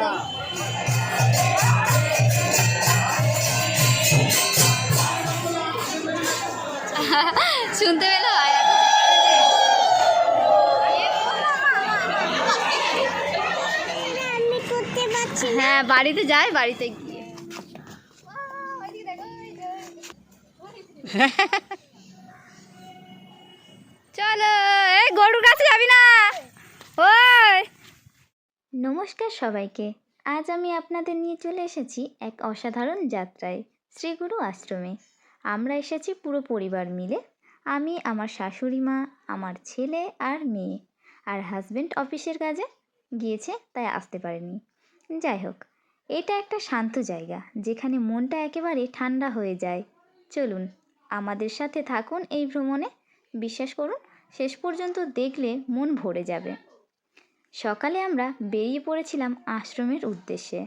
শুনতে পেল? হ্যাঁ বাড়িতে যায় বাড়িতে গিয়ে। চলো এই গরুর কাছে যাবি না? ওই নমস্কার সবাইকে। আজ আমি আপনাদের নিয়ে চলে এসেছি এক অসাধারণ যাত্রায়, শ্রীগুরু আশ্রমে। আমরা এসেছি পুরো পরিবার মিলে। আমি, আমার শাশুড়ি মা, আমার ছেলে আর মেয়ে। আর হাজব্যান্ড অফিসের কাজে গিয়েছে, তাই আসতে পারেনি। যাই হোক, এটা একটা শান্ত জায়গা, যেখানে মনটা একেবারে ঠান্ডা হয়ে যায়। চলুন, আমাদের সাথে থাকুন এই ভ্রমণে। বিশ্বাস করুন, শেষ পর্যন্ত দেখলে মন ভরে যাবে। সকালে আমরা বেরিয়ে পড়েছিলাম আশ্রমের উদ্দেশ্যে।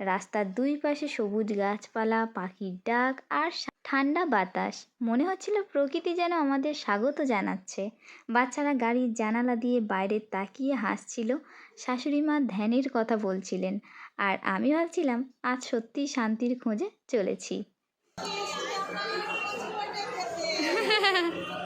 রাস্তার দুই পাশে সবুজ গাছপালা, পাখির ডাক আর ঠান্ডা বাতাস। মনে হচ্ছিল প্রকৃতি যেন আমাদের স্বাগত জানাচ্ছে। বাচ্চারা গাড়ির জানালা দিয়ে বাইরে তাকিয়ে হাসছিল। শাশুড়ি মা ধ্যানের কথা বলছিলেন। আর আমি ভাবছিলাম, আজ সত্যি শান্তির খোঁজে চলেছি।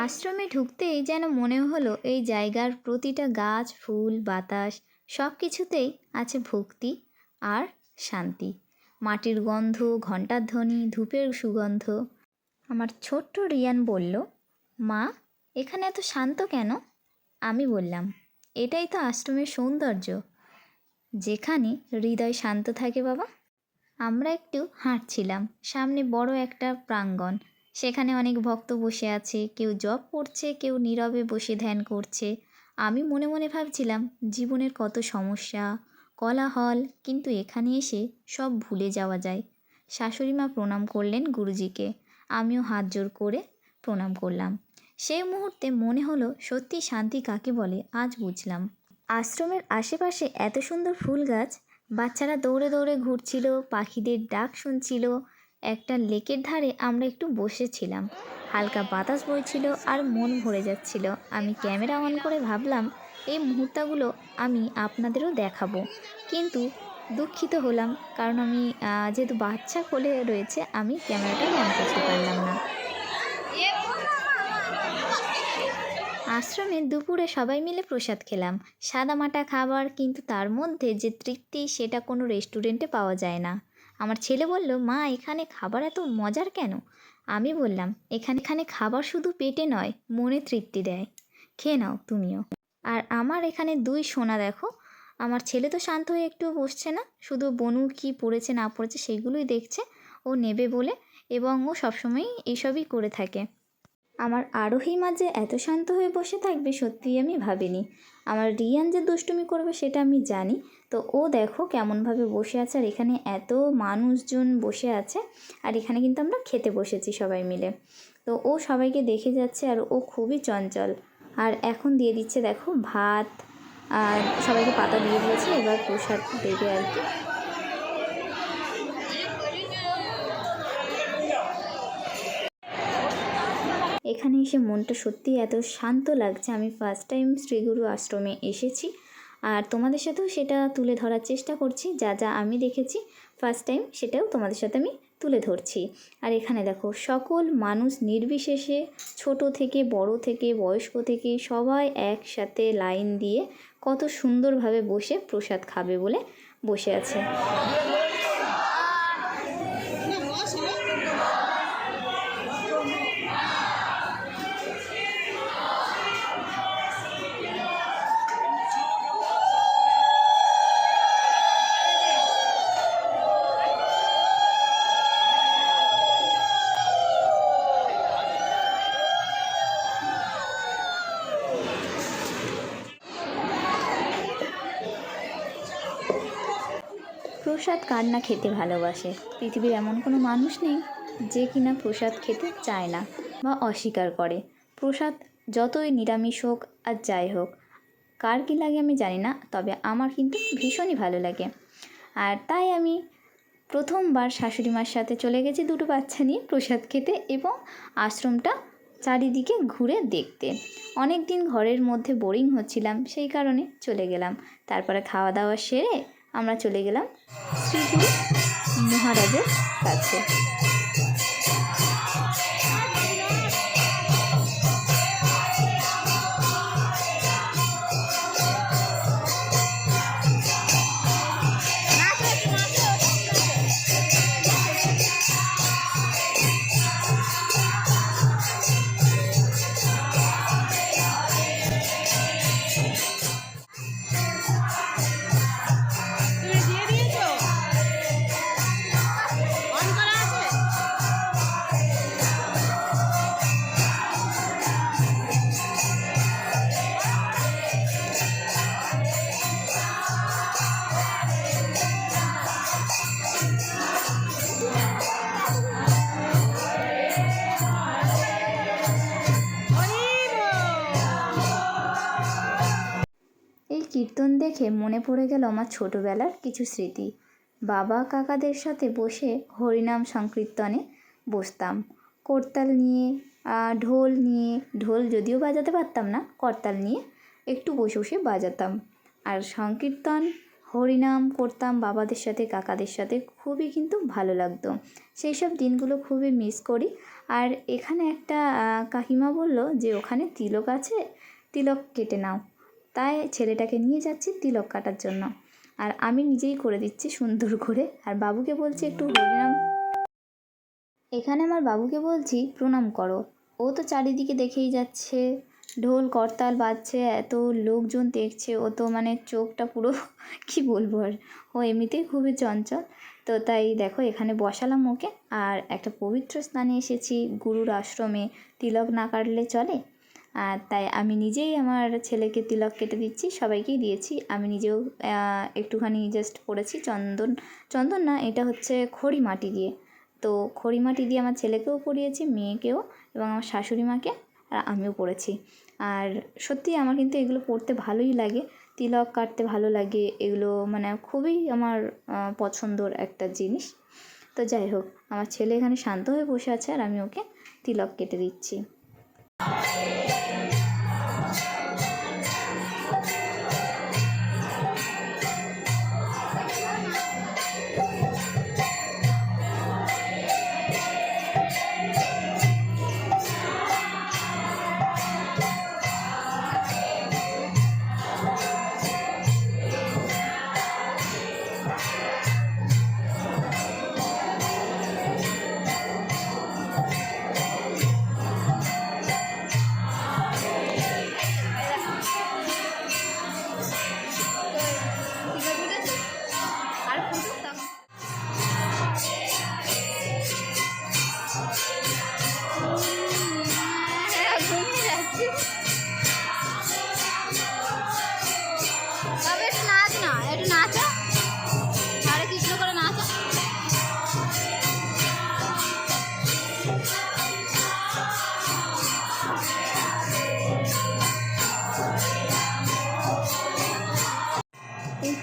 আশ্রমে ঢুকতেই যেন মনে হলো এই জায়গার প্রতিটা গাছ, ফুল, বাতাস সব কিছুতেই আছে ভক্তি আর শান্তি। মাটির গন্ধ, ঘণ্টার ধ্বনি, ধূপের সুগন্ধ। আমার ছোট্ট রিয়ান বলল, মা, এখানে এত শান্ত কেন? আমি বললাম, এটাই তো আশ্রমের সৌন্দর্য। যেখানে হৃদয় শান্ত থাকে বাবা। আমরা একটু হাঁটছিলাম, সামনে বড় একটা প্রাঙ্গণ। সেখানে অনেক ভক্ত বসে আছে, কেউ জপ করছে, কেউ নীরবে বসে ধ্যান করছে। আমি মনে মনে ভাবছিলাম, জীবনের কত সমস্যা, কলাহল, কিন্তু এখানে এসে সব ভুলে যাওয়া যায়। শাশুড়ি মা প্রণাম করলেন গুরুজিকে, আমিও হাত জোর করে প্রণাম করলাম। সেই মুহূর্তে মনে হলো, সত্যি শান্তি কাকে বলে, আজ বুঝলাম। আশ্রমের আশেপাশে এত সুন্দর ফুল গাছ, বাচ্চারা দৌড়ে দৌড়ে ঘুরছিল, পাখিদের ডাক শুনছিল একটা লেকের ধারে আমরা একটু বসেছিলাম। হালকা বাতাস বইছিল আর মন ভরে যাচ্ছিল। আমি ক্যামেরা অন করে ভাবলাম, এই মুহূর্তগুলো আমি আপনাদেরও দেখাবো। কিন্তু দুঃখিত হলাম, কারণ আমি যেহেতু বাচ্চা কোলে রয়েছে, আমি ক্যামেরাটা অন করতে পারলাম না। আশ্রমে দুপুরে সবাই মিলে প্রসাদ খেলাম। সাদামাটা খাবার, কিন্তু তার মধ্যে যে তৃপ্তি, সেটা কোনো রেস্টুরেন্টে পাওয়া যায় না। আমার ছেলে বলল, মা, এখানে খাবার এত মজার কেন? আমি বললাম, এখানে এখানে খাবার শুধু পেটে নয়, মনে তৃপ্তি দেয়। খেয়ে নাও তুমিও। আর আমার এখানে দুই সোনা দেখো। আমার ছেলে তো শান্ত হয়ে একটু বসছে না, শুধু বনু কি পড়েছে না পড়েছে সেগুলোই দেখছে, ও নেবে বলে, এবং ও সবসময়ই এইসবই করে থাকে। আমার আরোহী মাঝে এত শান্ত হয়ে বসে থাকবে সত্যিই আমি ভাবিনি। আমার রিয়ান যে দুষ্টুমি করবে সেটা আমি জানি। তো ও দেখো কেমনভাবে বসে আছে আর এখানে এত মানুষজন বসে আছে আর এখানে কিন্তু আমরা খেতে বসেছি সবাই মিলে। তো ও সবাইকে দেখে যাচ্ছে আর ও খুবই চঞ্চল। আর এখন দিয়ে দিচ্ছে, দেখো ভাত, আর সবাইকে পাতা দিয়ে দিয়েছে, এবার প্রসাদ দেবে আর কি। এখানে এসে মনটা সত্যিই এত শান্ত লাগছে। আমি ফার্স্ট টাইম শ্রীগুরু আশ্রমে এসেছি। আর তোমাদের সাথেও সেটা তুলে ধরার চেষ্টা করছি। যা যা আমি দেখেছি ফার্স্ট টাইম সেটাও তোমাদের সাথে আমি তুলে ধরছি। আর এখানে দেখো, সকল মানুষ নির্বিশেষে, ছোট থেকে বড় থেকে, বয়স্ক থেকে সবাই একসাথে লাইন দিয়ে কত সুন্দরভাবে বসে প্রসাদ খাবে বলে বসে আছে। প্রসাদ কার না খেতে ভালোবাসে? পৃথিবীর এমন কোনো মানুষ নেই যে কিনা প্রসাদ খেতে চায় না বা অস্বীকার করে। প্রসাদ যতই নিরামিষ হোক আর যাই হোক, কার কী লাগে আমি জানি না, তবে আমার কিন্তু ভীষণই ভালো লাগে। আর তাই আমি প্রথমবার শাশুড়ি মার সাথে চলে গেছি দুটো বাচ্চা নিয়ে প্রসাদ খেতে এবং আশ্রমটা চারিদিকে ঘুরে দেখতে। অনেক দিন ঘরের মধ্যে বোরিং হচ্ছিলাম, সেই কারণে চলে গেলাম। তারপরে খাওয়া দাওয়া সেরে আমরা চলে গেলাম শ্রীগুরু মহারাজের কাছে। মনে পড়ে গেল আমার ছোটোবেলার কিছু স্মৃতি। বাবা কাকাদের সাথে বসে হরিনাম সংকীর্তনে বসতাম। করতাল নিয়ে ঢোল নিয়ে, ঢোল যদিও বাজাতে পারতাম না, করতাল নিয়ে একটু বসে বসে বাজাতাম। আর সংকীর্তন, হরিনাম করতাম বাবাদের সাথে, কাকাদের সাথে খুবই কিন্তু ভালো লাগতো। সেই সব দিনগুলো খুবই মিস করি। আর এখানে একটা কাকিমা বলল যে, ওখানে তিলক আছে, তিলক কেটে নাও। তাই ছেলেটাকে নিয়ে যাচ্ছি তিলক কাটার জন্য। আর আমি নিজেই করে দিচ্ছি সুন্দর করে। আর বাবুকে বলছি একটু হরিনাম। এখানে আমার বাবুকে বলছি, প্রণাম করো। ও তো চারিদিকে দেখেই যাচ্ছে। ঢোল, করতাল বাজছে, এত লোকজন দেখছে। ও তো মানে চোখটা পুরো কি বলব আর। ও এমনিতেই খুবই চঞ্চল। তো তাই দেখো, এখানে বসালাম ওকে। আর একটা পবিত্র স্থানে এসেছি। গুরুর আশ্রমে। তিলক না কাটলে চলে? আর তাই আমি নিজেই আমার ছেলেকে তিলক কেটে দিচ্ছি, সবাইকেই দিয়েছি। আমি নিজেও একটুখানি জাস্ট পড়েছি। চন্দন চন্দন না, এটা হচ্ছে খড়ি মাটি দিয়ে। তো খড়ি মাটি দিয়ে আমার ছেলেকেও পরিয়েছি মেয়েকেও এবং আমার শাশুড়ি মাকে, আর আমিও পড়েছি। আর সত্যি আমার কিন্তু এগুলো পড়তে ভালোই লাগে, তিলক কাটতে ভালো লাগে, এগুলো মানে খুবই আমার পছন্দর একটা জিনিস। তো যাই হোক, আমার ছেলে এখানে শান্ত হয়ে বসে আছে আর আমি ওকে তিলক কেটে দিচ্ছি। やった!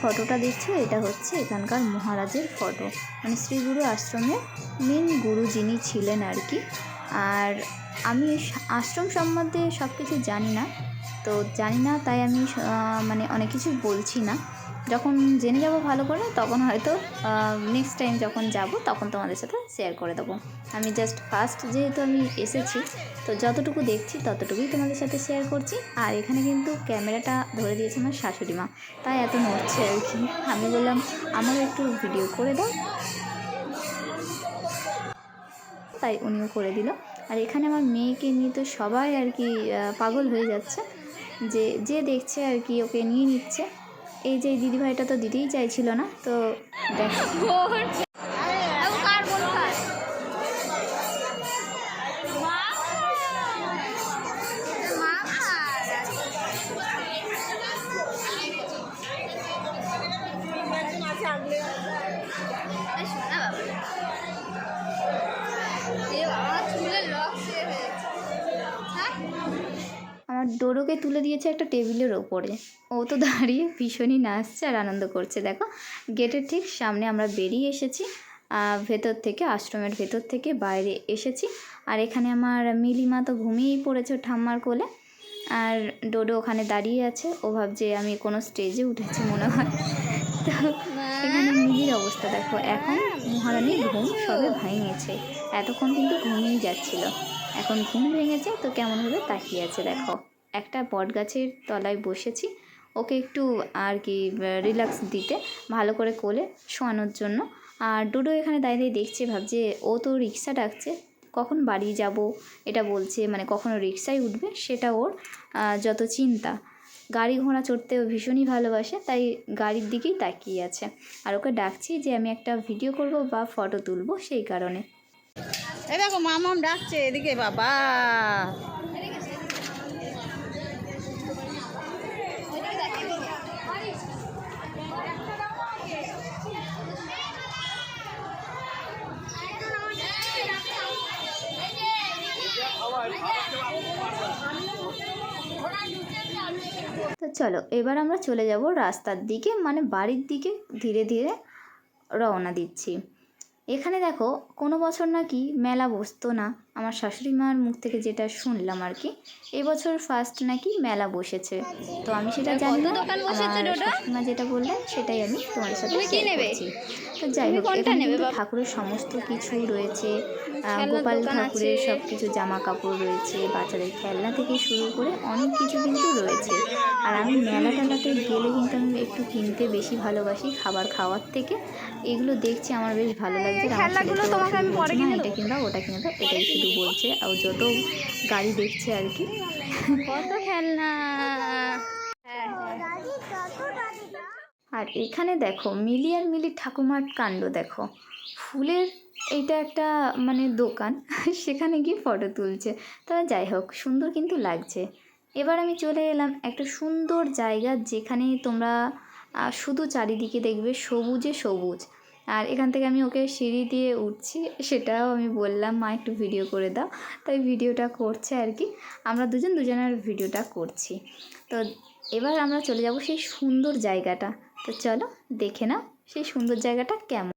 ফটোটা দেখছ? এটা হচ্ছে এখানকার মহারাজের ফটো। মানে শ্রীগুরু আশ্রমে মেন গুরু যিনি ছিলেন আর কি। আর আমি আশ্রম সম্বন্ধে সব কিছু জানি না। তো জানি না, তাই আমি মানে অনেক কিছু বলছি না। যখন জেনে যাব ভালো করে, তখন হয়তো নেক্সট টাইম যখন যাব, তখন তোমাদের সাথে শেয়ার করে দেবো। আমি জাস্ট ফার্স্ট যেহেতু আমি এসেছি, তো যতটুকু দেখছি ততটুকুই তোমাদের সাথে শেয়ার করছি। আর এখানে কিন্তু ক্যামেরাটা ধরে দিয়েছে আমার শাশুড়ি মা। তাই এত নড়ছে আর কি। আমি বললাম, আমারও একটু ভিডিও করে দাও। তাই উনিও করে দিল। আর এখানে আমার মেয়েকে নিয়ে তো সবাই আর কি পাগল হয়ে যাচ্ছে। যে যে দেখছে আর কি, ওকে নিয়ে নিচ্ছে। এই যে দিদিভাইটা তো দিতেই চাইছিল না, তো দেখ। আমার ডোরোকে তুলে দিয়েছে একটা টেবিলের ওপরে। ও তো দাঁড়িয়ে ভীষণই নাচছে আর আনন্দ করছে। দেখো, গেটের ঠিক সামনে আমরা বেরিয়ে এসেছি ভেতর থেকে, আশ্রমের ভেতর থেকে বাইরে এসেছি। আর এখানে আমার মিলিমা তো ঘুমিয়েই পড়েছে ঠাম্মার কোলে। আর ডোডো ওখানে দাঁড়িয়ে আছে, ও ভাবছে আমি কোনো স্টেজে উঠেছি মনে হয়। তো এখানে মিলির অবস্থা দেখো, এখন মহারানীর ঘুম সবে ভেঙেছে। এতক্ষণ কিন্তু ঘুমিয়েই যাচ্ছিল। এখন ঘুম ভেঙেছে, তো কেমনভাবে তাকিয়ে আছে দেখো। একটা বট গাছের তলায় বসেছি ওকে একটু আর কি রিল্যাক্স দিতে, ভালো করে কোলে শোয়ানোর জন্য। আর ডুডো এখানে দাঁড়িয়ে দেখছে, ভাবছে ও তো রিক্সা ডাকছে, কখন বাড়ি যাব? এটা বলছে মানে কখনো রিক্সায় উঠবে? সেটা ওর যত চিন্তা। গাড়ি ঘোড়া চড়তে ও ভীষণই ভালোবাসে, তাই গাড়ির দিকেই তাকিয়ে আছে। আর ওকে ডাকছি যে আমি একটা ভিডিও করব বা ফটো তুলবো, সেই কারণে। এই দেখো, মামাম ডাকছে, এদিকে বাবা। চলো, এবার আমরা চলে যাব রাস্তার দিকে মানে বাড়ির দিকে ধীরে ধীরে রওনা দিচ্ছি। এখানে দেখো, কোনো বছর নাকি মেলা বসতো না। আমার শাশুড়ি মার মুখ থেকে যেটা শুনলাম আর কি এবছর ফার্স্ট নাকি মেলা বসেছে। তো আমি সেটা জানি না মা যেটা বললেন সেটাই আমি তোমার সাথে? করছি। তো যাই হোক এখানে ঠাকুরের সমস্ত কিছু রয়েছে গোপাল ঠাকুরের। সব কিছু জামা কাপড় রয়েছে বাচ্চাদের খেলনা থেকে শুরু করে অনেক কিছু কিন্তু রয়েছে। আর আমি মেলা টেলাতে গেলে কিন্তু আমি একটু কিনতে বেশি ভালোবাসি খাবার খাওয়ার থেকে। এগুলো দেখছি আমার বেশ ভালো লাগছে। খেলনাগুলো তোমাকে আমি পরে কিনে এটা কিনবা ওটা কিনে দাও এটাই শুধু বলছে আর যত গাড়ি দেখছে আর কি। কত খেলনা। আর এখানে দেখো মিলি আর মিলি ঠাকুমার কাণ্ড দেখো। ফুলের এইটা একটা মানে দোকান সেখানে গিয়ে ফটো তুলছে। তবে যাই হোক সুন্দর কিন্তু লাগছে। এবার আমি চলে এলাম একটা সুন্দর জায়গা যেখানে তোমরা শুধু চারিদিকে দেখবে সবুজে সবুজ। আর এখান থেকে আমি ওকে সিঁড়ি দিয়ে উঠছি, সেটাও আমি বললাম, মা, একটু ভিডিও করে দাও। তাই ভিডিওটা করছে আর কি। আমরা দুজন দুজনের ভিডিওটা করছি। তো এবার আমরা চলে যাব সেই সুন্দর জায়গাটা। তো চলো দেখে নাও সেই সুন্দর জায়গাটা কেমন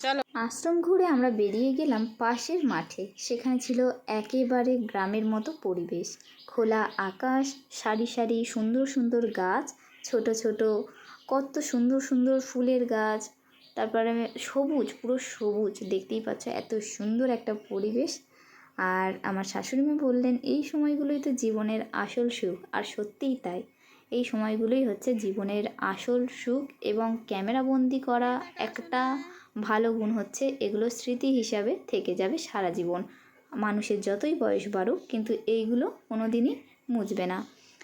চলো আশ্রম ঘুরে আমরা বেরিয়ে গেলাম পাশের মাঠে। সেখানে ছিল একেবারে গ্রামের মতো পরিবেশ। খোলা আকাশ, সারি সারি সুন্দর সুন্দর গাছ, ছোট ছোট, কত সুন্দর সুন্দর ফুলের গাছ। তারপরে সবুজ, পুরো সবুজ, দেখতেই পাচ্ছ এত সুন্দর একটা পরিবেশ। আর আমার শাশুড়ি মা বললেন, এই সময়গুলোই তো জীবনের আসল সুখ। আর সত্যিই তাই। এই সময়গুলোই হচ্ছে জীবনের আসল সুখ এবং ক্যামেরাবন্দি করা একটা ভালো গুণ হচ্ছে, এগুলো স্মৃতি হিসাবে থেকে যাবে সারা জীবন। মানুষের যতই বয়স বাড়ুক, কিন্তু এইগুলো কোনো দিনই মুছবে না।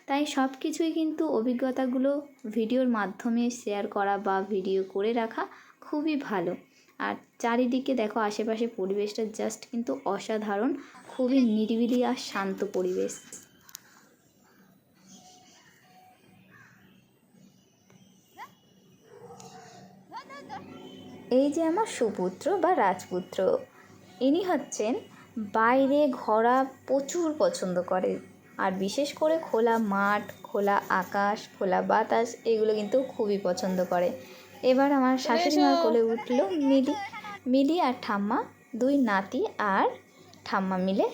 তাই সব কিছুই কিন্তু অভিজ্ঞতাগুলো ভিডিওর মাধ্যমে শেয়ার করা বা ভিডিও করে রাখা খুবই ভালো। আর চারিদিকে দেখো আশেপাশে পরিবেশটা জাস্ট কিন্তু অসাধারণ, খুবই নিরিবিলি আর শান্ত পরিবেশ। এই যে আমার সুপুত্র বা রাজপুত্র, ইনি হচ্ছেন বাইরে ঘোরা প্রচুর পছন্দ করে। আর বিশেষ করে খোলা মাঠ, খোলা আকাশ, খোলা বাতাস, এগুলো কিন্তু খুবই পছন্দ করে। এবার আমার শাশুড়ি মার কোলে উঠল মিলি। মিলি আর ঠাম্মা, দুই নাতি আর ঠাম্মা মিলে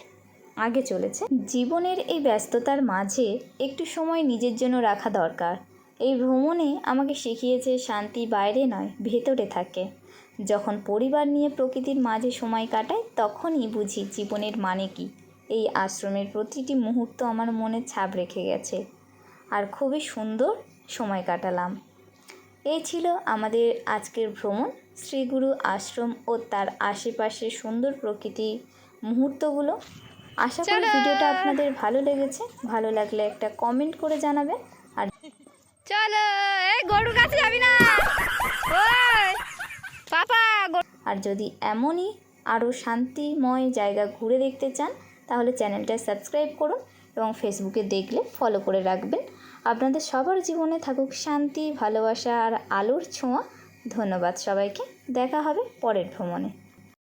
আগে চলেছে। জীবনের এই ব্যস্ততার মাঝে একটু সময় নিজের জন্য রাখা দরকার। এই ভ্রমণে আমাকে শিখিয়েছে শান্তি বাইরে নয়, ভেতরে থাকে। যখন পরিবার নিয়ে প্রকৃতির মাঝে সময় কাটাই তখনই বুঝি জীবনের মানে কি। এই আশ্রমের প্রতিটি মুহূর্ত আমার মনে ছাপ রেখে গেছে। আর খুবই সুন্দর সময় কাটালাম। এই ছিল আমাদের আজকের ভ্রমণ। শ্রীগুরু আশ্রম ও তার আশেপাশের সুন্দর প্রকৃতি মুহূর্তগুলো। আশা করি ভিডিওটা আপনাদের ভালো লেগেছে। ভালো লাগলে একটা কমেন্ট করে জানাবেন। আর চলো। এই গরুর কাছে যাবি না। আর যদি এমনই আরও শান্তিময় জায়গা ঘুরে দেখতে চান, তাহলে চ্যানেলটা সাবস্ক্রাইব করুন এবং ফেসবুকে দেখলে ফলো করে রাখবেন। আপনাদের সবার জীবনে থাকুক শান্তি, ভালোবাসা আর আলোর ছোঁয়া। ধন্যবাদ সবাইকে। দেখা হবে পরের ভ্রমণে।